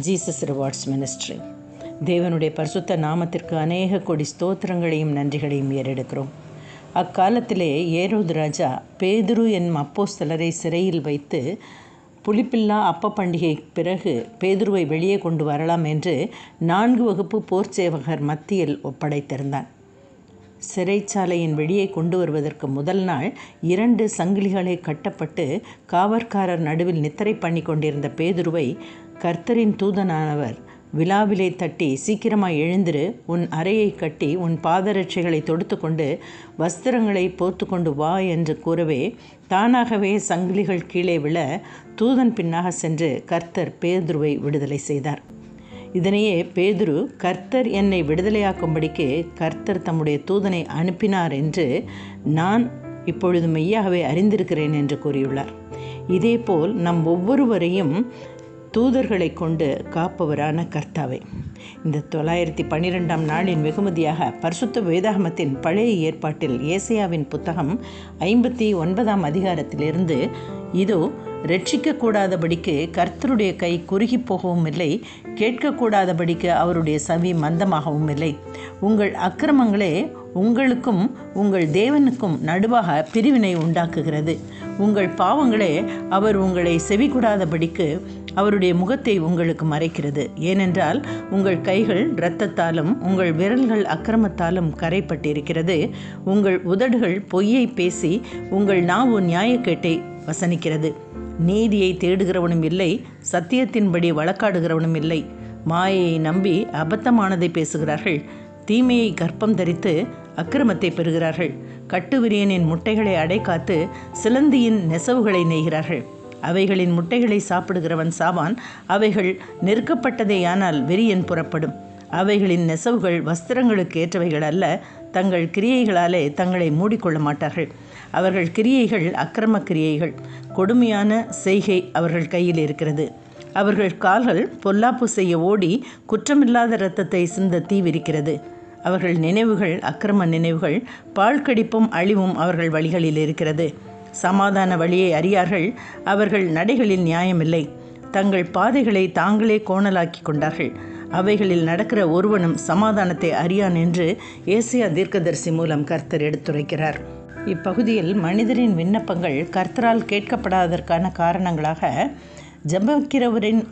Jesus rewards ministry தேவனுடைய பரிசுத்த நாமத்திற்கு அநேக கொடி ஸ்தோத்திரங்களையும் நன்றிகளையும் ஏறெடுக்கிறோம். அக்காலத்திலே ஏரோது ராஜா பேதுரு அப்போ அப்போஸ்தலரை சிறையில் வைத்து புளிப்பில்லா அப்ப பண்டிகை பிறகு பேதுருவை வெளியே கொண்டு வரலாம் என்று நான்கு வகுப்பு போர் சேவகர் மத்தியில் ஒப்படைத்திருந்தான். சிறைச்சாலையின் வெளியே கொண்டு வருவதற்கு முதல் நாள் இரண்டு சங்கிலிகளை கட்டப்பட்டு காவற்காரர் நடுவில் நித்திரை பண்ணி கொண்டிருந்த பேதுருவை கர்த்தரின் தூதனானவர் விழாவிலே தட்டி சீக்கிரமாய் எழுந்திரு உன் அறையை கட்டி உன் பாதரட்சைகளை தொடுத்து கொண்டு வஸ்திரங்களை போர்த்து கொண்டு வா என்று கூறவே தானாகவே சங்கிலிகள் கீழே விழ தூதன் பின்னாக சென்று கர்த்தர் பேதுருவை விடுதலை செய்தார். இதனையே பேதுரு கர்த்தர் என்னை விடுதலையாக்கும்படிக்கு கர்த்தர் தம்முடைய தூதனை அனுப்பினார் என்று நான் இப்பொழுது மெய்யாகவே அறிந்திருக்கிறேன் என்று கூறியுள்ளார். இதேபோல் நம் ஒவ்வொருவரையும் தூதர்களை கொண்டு காப்பவரான கர்த்தாவை. இந்த தொள்ளாயிரத்தி பன்னிரெண்டாம் நாளின் வெகுமதியாக பரிசுத்த வேதாகமத்தின் பழைய ஏற்பாட்டில் ஏசையாவின் புத்தகம் ஐம்பத்தி ஒன்பதாம் அதிகாரத்திலிருந்து இதோ ரட்சிக்கக்கூடாதபடிக்கு கர்த்தருடைய கை குறுகி போகவும் இல்லை கேட்கக்கூடாதபடிக்கு அவருடைய சவி மந்தமாகவும் இல்லை. உங்கள் அக்கிரமங்களே உங்களுக்கும் உங்கள் தேவனுக்கும் நடுவாக பிரிவினை உண்டாக்குகிறது. உங்கள் பாவங்களே அவர் உங்களை செவிக்கூடாதபடிக்கு அவருடைய முகத்தை உங்களுக்கு மறைக்கிறது. ஏனென்றால் உங்கள் கைகள் இரத்தத்தாலும் உங்கள் விரல்கள் அக்கிரமத்தாலும் கரைப்பட்டிருக்கிறது. உங்கள் உதடுகள் பொய்யை பேசி உங்கள் நாவு நியாயக்கேட்டை வசனிக்கிறது. நீதியை தேடுகிறவனும் இல்லை சத்தியத்தின்படி வழக்காடுகிறவனும் இல்லை. மாயையை நம்பி அபத்தமானதை பேசுகிறார்கள். தீமையை கற்பம் தரித்து அக்கிரமத்தை பெறுகிறார்கள். கட்டுவிரியனின் முட்டைகளை அடைக்காத்து சிலந்தியின் நெசவுகளை நெய்கிறார்கள். அவைகளின் முட்டைகளை சாப்பிடுகிறவன் சாவான். அவைகள் நெருக்கப்பட்டதேயானால் வெறியன் புறப்படும். அவைகளின் நெசவுகள் வஸ்திரங்களுக்கு ஏற்றவைகள் அல்ல. தங்கள் கிரியைகளாலே தங்களை மூடிக்கொள்ள மாட்டார்கள். அவர்கள் கிரியைகள் அக்கிரம கிரியைகள். கொடுமையான செய்கை அவர்கள் கையில் இருக்கிறது. அவர்கள் கால்கள் பொல்லாப்பு செய்ய ஓடி குற்றமில்லாத இரத்தத்தை சிந்த தீவிரிக்கிறது அவர்கள் நினைவுகள் அக்கிரம நினைவுகள் பாழ்கடிப்பும் அழிவும் அவர்கள் வழிகளில் இருக்கிறது. சமாதான வழியை அறியார்கள் அவர்கள் நடைகளில் நியாயமில்லை. தங்கள் பாதைகளை தாங்களே கோணலாக்கி கொண்டார்கள். அவைகளில் நடக்கிற ஒருவனும் சமாதானத்தை அறியான் என்று ஏசியா தீர்க்கதரிசி மூலம் கர்த்தர் எடுத்துரைக்கிறார். இப்பகுதியில் மனிதரின் விண்ணப்பங்கள் கர்த்தரால் கேட்கப்படாததற்கான காரணங்களாக ஜபிக்கிறவரின்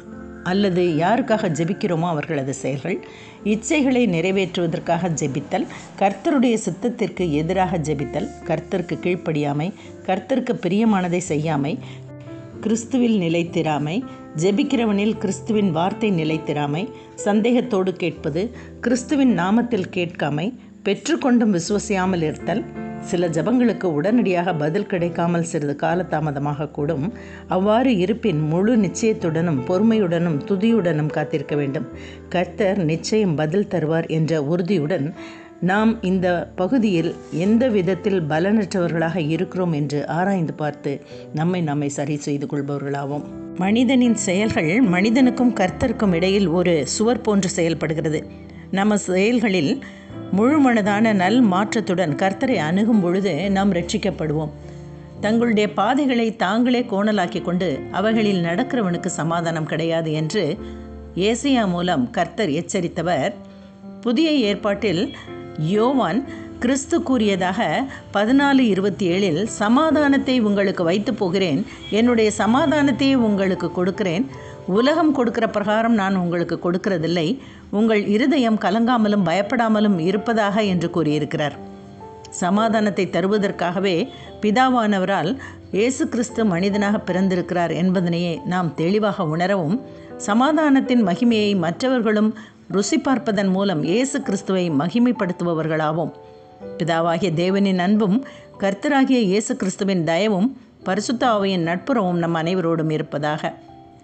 அல்லது யாருக்காக ஜெபிக்கிறோமோ அவர்களது செயல்கள் இச்சைகளை நிறைவேற்றுவதற்காக ஜெபித்தல் கர்த்தருடைய சித்தத்திற்கு எதிராக ஜெபித்தல் கர்த்தருக்கு கீழ்ப்படியாமை கர்த்தருக்கு பிரியமானதை செய்யாமை கிறிஸ்துவில் நிலைத்திராமை ஜெபிக்கிறவனில் கிறிஸ்துவின் வார்த்தை நிலைத்திராமை சந்தேகத்தோடு கேட்பது கிறிஸ்துவின் நாமத்தில் கேட்காமை பெற்றுக்கொண்டும் விசுவசியாமல் இருத்தல் சில ஜபங்களுக்கு உடனடியாக பதில் கிடைக்காமல் சிறிது காலதாமதமாக கூடும். அவ்வாறு இருப்பின் முழு நிச்சயத்துடனும் பொறுமையுடனும் துதியுடனும் காத்திருக்க வேண்டும். கர்த்தர் நிச்சயம் பதில் தருவார் என்ற உறுதியுடன் நாம் இந்த பகுதியில் எந்த விதத்தில் பலனற்றவர்களாக இருக்கிறோம் என்று ஆராய்ந்து பார்த்து நம்மை நம்மை சரி செய்து கொள்பவர்களாவோம். மனிதனின் செயல்கள் மனிதனுக்கும் கர்த்தருக்கும் இடையில் ஒரு சுவர் போன்று செயல்படுகிறது. நம்ம செயல்களில் முழுமனதான நல் மாற்றத்துடன் கர்த்தரை அணுகும் பொழுது நாம் ரட்சிக்கப்படுவோம். தங்களுடைய பாதைகளை தாங்களே கோணலாக்கி கொண்டு அவைகளில் நடக்கிறவனுக்கு சமாதானம் கிடையாது என்று ஏசியா மூலம் கர்த்தர் எச்சரித்தவர். புதிய ஏற்பாட்டில் யோவான் கிறிஸ்து கூறியதாக பதினாலு இருபத்தி ஏழில் சமாதானத்தை உங்களுக்கு வைத்து போகிறேன் என்னுடைய சமாதானத்தையே உங்களுக்கு கொடுக்கிறேன். உலகம் கொடுக்கிற பிரகாரம் நான் உங்களுக்கு கொடுக்கிறதில்லை. உங்கள் இருதயம் கலங்காமலும் பயப்படாமலும் இருப்பதாக என்று கூறியிருக்கிறார். சமாதானத்தை தருவதற்காகவே பிதாவானவரால் இயேசு கிறிஸ்து மனிதனாக பிறந்திருக்கிறார் என்பதனையே நாம் தெளிவாக உணரவும் சமாதானத்தின் மகிமையை மற்றவர்களும் ருசி பார்ப்பதன் மூலம் இயேசு கிறிஸ்துவை மகிமைப்படுத்துபவர்களாவோம். பிதாவாகிய தேவனின் அன்பும் கர்த்தராகிய இயேசு கிறிஸ்துவின் தயவும் பரிசுத்தாவையின் நட்புறவும் நம் அனைவரோடும் இருப்பதாக.